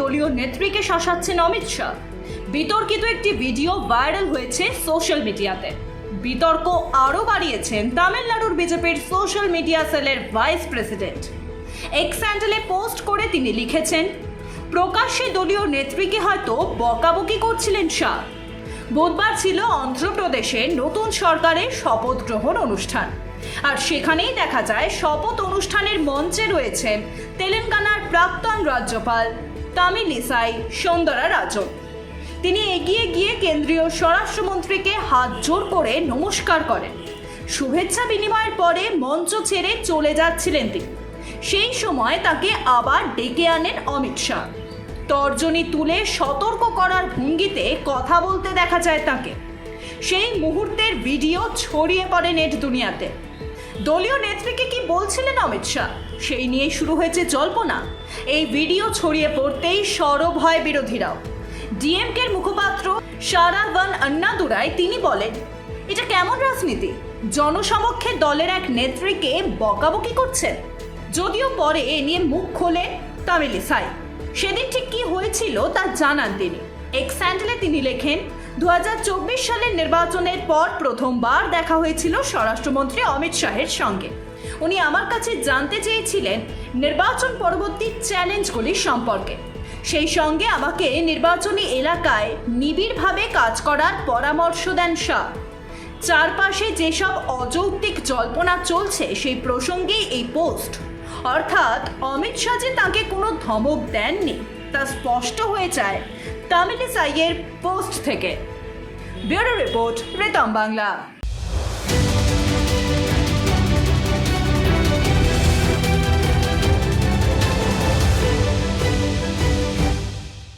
দলীয় নেত্রীকে শাসাচ্ছেন অমিত শাহ। বিতর্কিত একটি ভিডিও ভাইরাল হয়েছে সোশ্যাল মিডিয়াতে। বিতর্ক আরও বাড়িয়েছেন তামিলনাড়ুর বিজেপির সোশ্যাল মিডিয়া সেলের ভাইস প্রেসিডেন্ট। এক্স হ্যান্ডেলে পোস্ট করে তিনি লিখেছেন, প্রকাশ্যে দলীয় নেত্রীকে হয়তো বকাবকি করছিলেন শাহ। বুধবার ছিল অন্ধ্রপ্রদেশে নতুন সরকারের শপথ গ্রহণ অনুষ্ঠান। আর সেখানেই দেখা যায় শপথ অনুষ্ঠানের মঞ্চে রয়েছেন তেলেঙ্গানার প্রাক্তন রাজ্যপাল তামিলিসাই সৌন্দরা রাজন। তিনি এগিয়ে গিয়ে কেন্দ্রীয় স্বরাষ্ট্রমন্ত্রীকে হাত জোর করে নমস্কার করেন। শুভেচ্ছা বিনিময়ের পরে মঞ্চ ছেড়ে চলে যাচ্ছিলেন তিনি। সেই সময় তাকে আবার ডেকে আনেন অমিত শাহ। তর্জনী তুলে সতর্ক করার ভঙ্গিতে কথা বলতে দেখা যায় তাকে। সেই মুহূর্তের ভিডিও ছড়িয়ে পড়ে নেট দুনিয়াতে। দলীয় নেত্রীকে কি বলছিলেন অমিত শাহ? সেই নিয়ে শুরু হয়েছে জল্পনা। এই ভিডিও ছড়িয়ে পড়তেই সরব হয় বিরোধীরাও। ডিএমকের মুখপাত্র সারাবান আন্নাদুরাই তিনি বলেন, এটা কেমন রাজনীতি? জনসমক্ষে দলের এক নেত্রীকে বকাবকি করছেন? যদিও পরে এ নিয়ে মুখ খোলেন তামিলিসাই সেদিন ঠিক কি হয়েছিল তা জানান তিনি। এক্স হ্যান্ডেলে তিনি লেখেন দু হাজার চব্বিশ সালের নির্বাচনের পর প্রথমবার দেখা হয়েছিল স্বরাষ্ট্রমন্ত্রী অমিত শাহের সঙ্গে। উনি আমার কাছে জানতে চেয়েছিলেন নির্বাচন পরবর্তী চ্যালেঞ্জগুলি সম্পর্কে। সেই সঙ্গে আমাকে নির্বাচনী এলাকায় নিবিড়ভাবে কাজ করার পরামর্শ দেন শাহ। চারপাশে যেসব অযৌক্তিক জল্পনা চলছে, সেই প্রসঙ্গেই এই পোস্ট। অর্থাৎ অমিত শাহ যে তাঁকে কোনো ধমক দেননি তা স্পষ্ট হয়ে যায় তামিলিসাইয়ের পোস্ট থেকে। ব্যুরো রিপোর্ট রেতম বাংলা।